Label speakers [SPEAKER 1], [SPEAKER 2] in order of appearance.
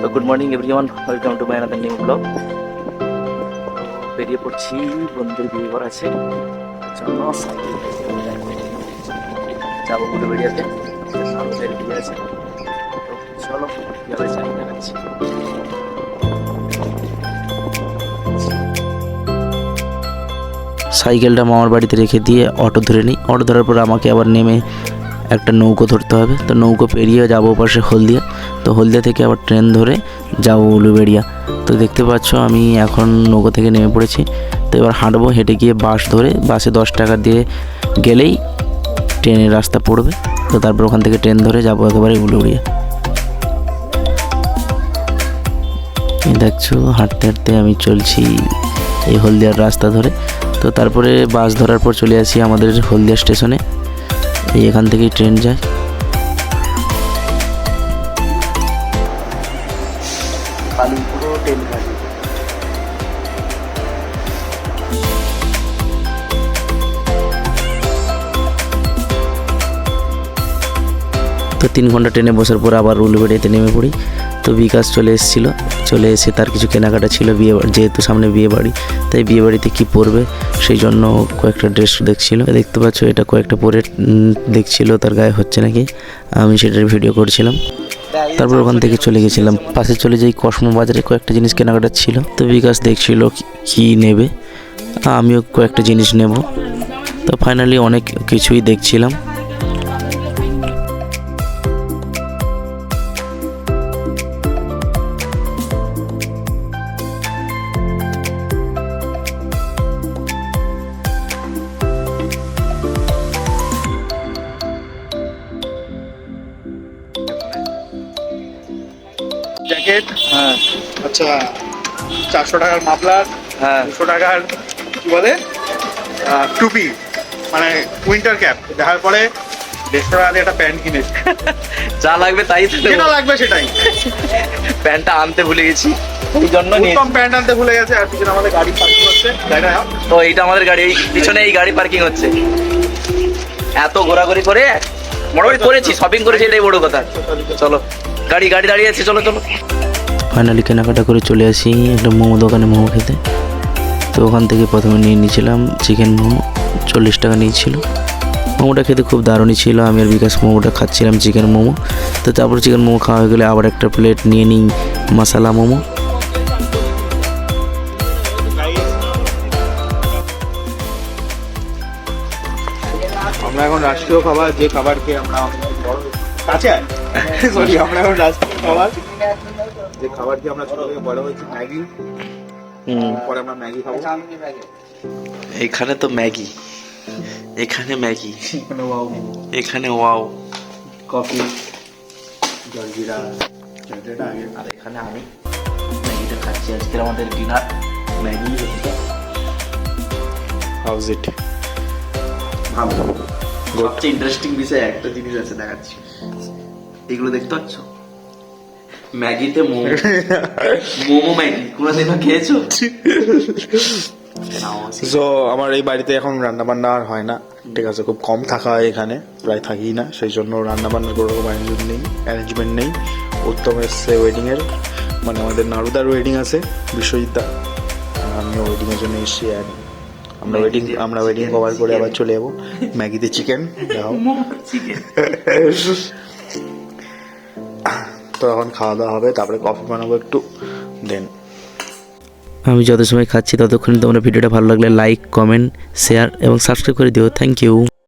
[SPEAKER 1] তো good morning everyone welcome to my another new blog বেরিয়ে পড়ছি, বন্ধুদের বিয়ে ঘুরে আছে। সাইকেলটা মামার বাড়িতে রেখে দিয়ে অটো ধরে নিই। অটো ধরার পর আমাকে আবার নেমে একটা নৌকো ধরতে হবে। তো নৌকো পেরিয়ে যাব পাশে হলদিয়া। তো হলদিয়া থেকে আবার ট্রেন ধরে যাব উলুবেড়িয়া। তো দেখতে পাচ্ছ আমি এখন নৌকো থেকে নেমে পড়েছি। তো এবার হাঁটবো, হেঁটে গিয়ে বাস ধরে বাসে দশ টাকা দিয়ে গেলেই ট্রেনের রাস্তা পড়বে। তো তারপর ওখান থেকে ট্রেন ধরে যাব একেবারে উলুবেড়িয়া। দেখছ, হাঁটতে হাঁটতে আমি চলছি এই হলদিয়ার রাস্তা ধরে। তো তারপরে বাস ধরার পর চলে আসি আমাদের হলদিয়া স্টেশনে। এই এখান থেকেই ট্রেন যায়। তিন ঘণ্টা ট্রেনে বসার পর আবার উলুবেড়িয়াতে নেমে পড়ি। তো বিকাশ চলে এসেছিল। চলে এসে তার কিছু কেনাকাটা ছিল বিয়ে যেহেতু সামনে বিয়ে বাড়ি। তাই বিয়ে বাড়িতে কী পরবে সেই জন্য কয়েকটা ড্রেস দেখছিল। দেখতে পাচ্ছ এটা কয়েকটা পরে দেখছিল তার গায়ে হচ্ছে নাকি। আমি সেটার ভিডিও করছিলাম। তারপর ওখান থেকে চলে গেছিলাম। পাশে চলে যাই কসমো বাজারে কয়েকটা জিনিস কেনাকাটা ছিল। তো বিকাশ দেখছিল কি নেবে। আমিও কয়েকটা জিনিস নেব। তো ফাইনালি অনেক কিছুই দেখছিলাম।
[SPEAKER 2] জ্যাকেট
[SPEAKER 1] হ্যাঁ।
[SPEAKER 2] আচ্ছা চারশো টাকার মাফলার
[SPEAKER 1] হ্যাঁ।
[SPEAKER 2] দুশো টাকার কি বলে? টুপি মানে উইন্টার ক্যাপ দেখার পরে দেড়শো টাকা একটা প্যান্ট কিনেছি
[SPEAKER 1] যা লাগবে তাই
[SPEAKER 2] যেটা লাগবে সেটাই।
[SPEAKER 1] প্যান্টটা আনতে ভুলে গেছি। এই জন্য
[SPEAKER 2] উত্তম প্যান্ট আনতে ভুলে গেছে আর পিছনে আমাদের গাড়ি পার্কিং হচ্ছে।
[SPEAKER 1] তো এইটা আমাদের গাড়ি পিছনে এই গাড়ি পার্কিং হচ্ছে। এত ঘোরাঘুরি করে মোটামুটি করেছি শপিং করেছি এটাই বড় কথা। চলো। গাড়ি গাড়ি দাঁড়িয়ে আছে চলো চলো। ফাইনালি কেনাকাটা করে চলে আসি একটা মোমো দোকানে মোমো খেতে। তো ওখান থেকে প্রথমে নিয়ে নিয়েছিলাম চিকেন মোমো চল্লিশ টাকা নিয়েছিল। মোমোটা খেতে খুব দারুণই ছিল আমি আর বিকাশ মোমোটা খাচ্ছিলাম চিকেন মোমো। তো তারপর চিকেন মোমো খাওয়া হয়ে গেলে আবার একটা প্লেট নিয়ে নিই মশালা মোমো।
[SPEAKER 2] আমরা এখন রাষ্ট্রীয় খাবার যে খাবার খেয়ে আমরা বড় কাছে সরি আমরা এখন রাষ্ট্রীয় খাবার। যে খাবার খেয়ে আমরা ছোট থেকে বড় হয়েছি ম্যাগি। পরে আমরা ম্যাগি খাব।
[SPEAKER 1] এখানে তো ম্যাগি। এখানে ম্যাগি। এখানে ওয়াও।
[SPEAKER 2] কফি জলজিরা
[SPEAKER 1] আর এখানে আমি ম্যাগিটা খাচ্ছি। আজকের আমাদের ডিনার ম্যাগি
[SPEAKER 2] হাউস ইট
[SPEAKER 1] ভালো। সবচেয়ে ইন্টারেস্টিং বিষয় একটা জিনিস আছে দেখাচ্ছি। এগুলো দেখতে পাচ্ছ? ম্যাগিতে মোমো। মোমো ম্যাগি। কোনোদিন খেয়েছো?
[SPEAKER 2] সো আমার এই বাড়িতে এখন রান্না বান্না আর হয় না। ঠিক আছে খুব কম থাকা হয় এখানে। প্রায় থাকি না সেই জন্য রান্না বান্নার কোনো রকম অ্যারেঞ্জমেন্ট নেই অ্যারেঞ্জমেন্ট নেই। উত্তম এসছে ওয়েডিং এর। মানে আমাদের নারুদার ওয়েডিং আছে বিশ্বজিৎদা আর আমিও ওয়েডিং এর জন্য এসেছি আর আমরা ওয়েডিং আমরা ওয়েডিং কভার করে আবার চলে যাব। ম্যাগিতে চিকেন দাও। তো এখন খাওয়া দাওয়া হবে তারপরে কফি বানাবো একটু দেন
[SPEAKER 1] আমি যত সময় খাচ্ছি ততক্ষণ তোমরা ভিডিওটা ভালো লাগলে লাইক কমেন্ট শেয়ার এবং সাবস্ক্রাইব করে দিও। Thank you